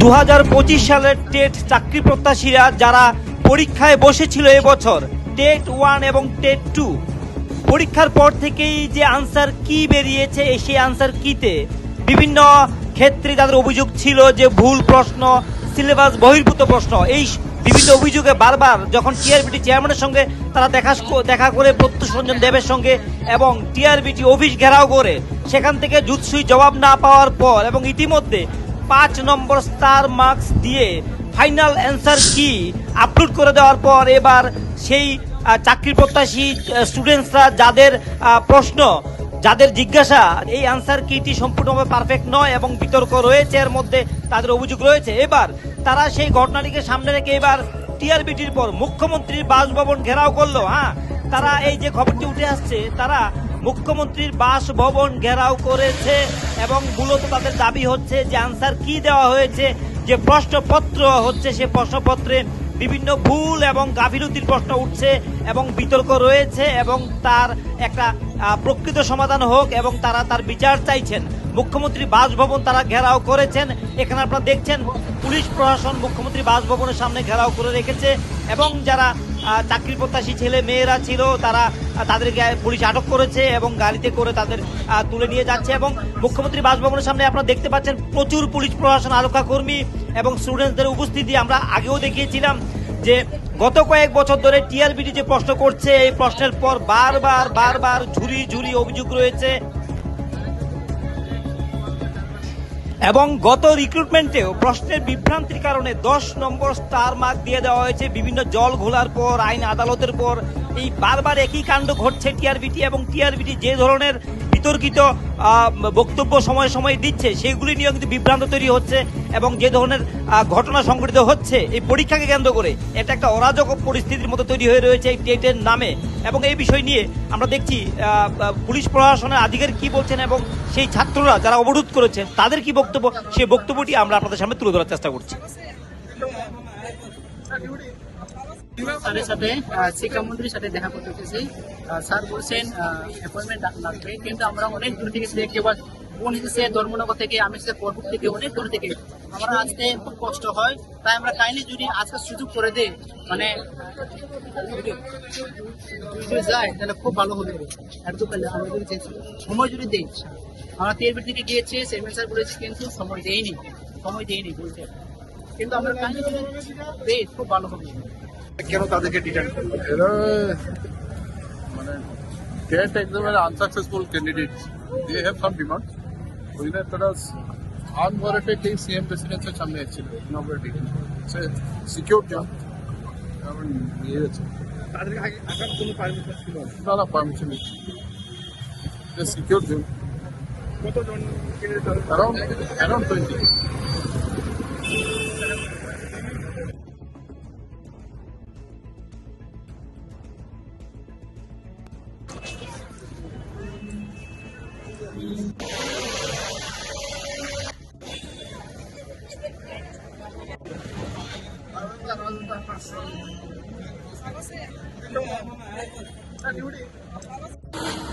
দু পঁচিশ সালের টেট চাকরি প্রত্যাশীরা যারা পরীক্ষায় বসেছিল এবছর, টেট ওয়ান এবং টেট টু, পরীক্ষার পর থেকেই যে আনসার কি বেরিয়েছে, সেই আনসার কিতে বিভিন্ন ক্ষেত্রে তাদের অভিযোগ ছিল যে ভুল প্রশ্ন, সিলেবাস বহির্ভূত প্রশ্ন, এই বিভিন্ন অভিযোগে বারবার যখন টিআরবিটি চেয়ারম্যানের সঙ্গে তারা দেখা দেখা করে প্রত্যুষ রঞ্জন দেবের সঙ্গে এবং টিআরবিটি অফিস ঘেরাও করে, সেখান থেকে জুৎসুই জবাব না পাওয়ার পর এবং ইতিমধ্যে পাঁচ নম্বর স্টার মার্কস দিয়ে ফাইনাল অ্যান্সার কি আপলোড করে দেওয়ার পর এবার সেই চাকরি প্রত্যাশী স্টুডেন্টসরা যাদের প্রশ্ন, যাদের জিজ্ঞাসা, এই আনসার কিটি সম্পূর্ণভাবে পারফেক্ট নয় এবং বিতর্ক রয়েছে, এর মধ্যে তাদের অভিযোগ রয়েছে। এবার তারা সেই ঘটনাটিকে সামনে রেখে এবার টিআরবিটির পর মুখ্যমন্ত্রীর বাসভবন ঘেরাও করল। হ্যাঁ তারা এই যে খবরটি উঠে আসছে, তারা মুখ্যমন্ত্রীর বাসভবন ঘেরাও করেছে এবং মূলত তাদের দাবি হচ্ছে যে আনসার কি দেওয়া হয়েছে, যে প্রশ্নপত্র হচ্ছে সে প্রশ্নপত্রে বিভিন্ন ভুল এবং গাফিলতির প্রশ্ন উঠছে এবং বিতর্ক রয়েছে এবং তার একটা প্রকৃত সমাধান হোক এবং তারা তার বিচার চাইছেন। মুখ্যমন্ত্রী বাসভবন তারা ঘেরাও করেছেন। এখানে আপনারা দেখছেন পুলিশ প্রশাসন মুখ্যমন্ত্রী বাসভবনের সামনে ঘেরাও করে রেখেছে এবং যারা চাকরি প্রত্যাশী ছেলে মেয়েরা ছিল, তারা তাদেরকে পুলিশ আটক করেছে এবং গাড়িতে করে তাদের তুলে নিয়ে যাচ্ছে এবং মুখ্যমন্ত্রী বাসভবনের সামনে আপনারা দেখতে পাচ্ছেন প্রচুর পুলিশ প্রশাসন আরক্ষা কর্মী এবং স্টুডেন্টদের উপস্থিতি আমরা আগেও দেখিয়েছিলাম যে গত কয়েক বছর ধরে টিআরবিটি যে প্রশ্ন করছে, এই প্রশ্নের পর বারবার বারবার ঝুরি ঝুরি অভিযোগ রয়েছে। এবং গত রিক্রুটমেন্টেও প্রশ্নের বিভ্রান্তির কারণে দশ নম্বর স্টার মার্ক দিয়ে দেওয়া হয়েছে। বিভিন্ন জল ঘোলার পর, আইন আদালতের পর, এই বারবার একই কাণ্ড ঘটছে টিআরবিটি এবং টিআরবিটি যে ধরনের বিতর্কিত বক্তব্য সময় সময় দিচ্ছে সেগুলি নিয়েও কিন্তু বিভ্রান্ত তৈরি হচ্ছে এবং যে ধরনের ঘটনা সংঘটিত হচ্ছে, এই পরীক্ষাকে কেন্দ্র করে এটা একটা অরাজক পরিস্থিতির মতো তৈরি হয়ে রয়েছে এই টেটের নামে এবং এই বিষয় নিয়ে আমরা দেখছি পুলিশ প্রশাসনের আধিকারিক কি বলছেন এবং সেই ছাত্ররা যারা অবরোধ করেছেন, তাদের কি বক্তব্য? সেই বক্তব্যটি আমরা আপনাদের সামনে তুলে ধরার চেষ্টা করছি। স্যারের সাথে শিক্ষামন্ত্রীর সাথে দেখা করতে আহ, স্যার বলছেন অ্যাপয়েন্টমেন্ট লাগবে কিন্তু আমরা অনেক দূর থেকে কেবল বোন এসেছে ধর্মনগর থেকে আমি এসেছি পরপুর থেকে অনেক দূর থেকে। আমরা আসতে খুব কষ্ট হয় তাই আমরা কাইন্ডলি যদি আজকে সুযোগ করে দেয় মানে যদি যায় তাহলে খুব ভালো হবে। পেলে আমরা যদি সময় যদি দেই আমরা তেরবির থেকে গিয়েছি সেভেন স্যার বলেছি কিন্তু সময় দেয়নি সময় দেয়নি বলতে কিন্তু আমরা কাইন্ডলি যদি দেই খুব ভালো হবে। কেন তাদেরকে ডিটেন এরা মানে টেট এক্সামের unsuccessful candidates they have some demand ওই জন্য তারা আনওয়ারেন্টেডলি সিএম প্রেসিডেন্সের সামনে এসেছিল ইনগ্রেটিং সে সিকিউর জব এখন নিয়ে গেছে। তাদেরকে আগে আসার কোনো পারমিশন ছিল না? না না পারমিশন নেই। সিকিউর জব কতজন around around twenty Para você. Então, para você.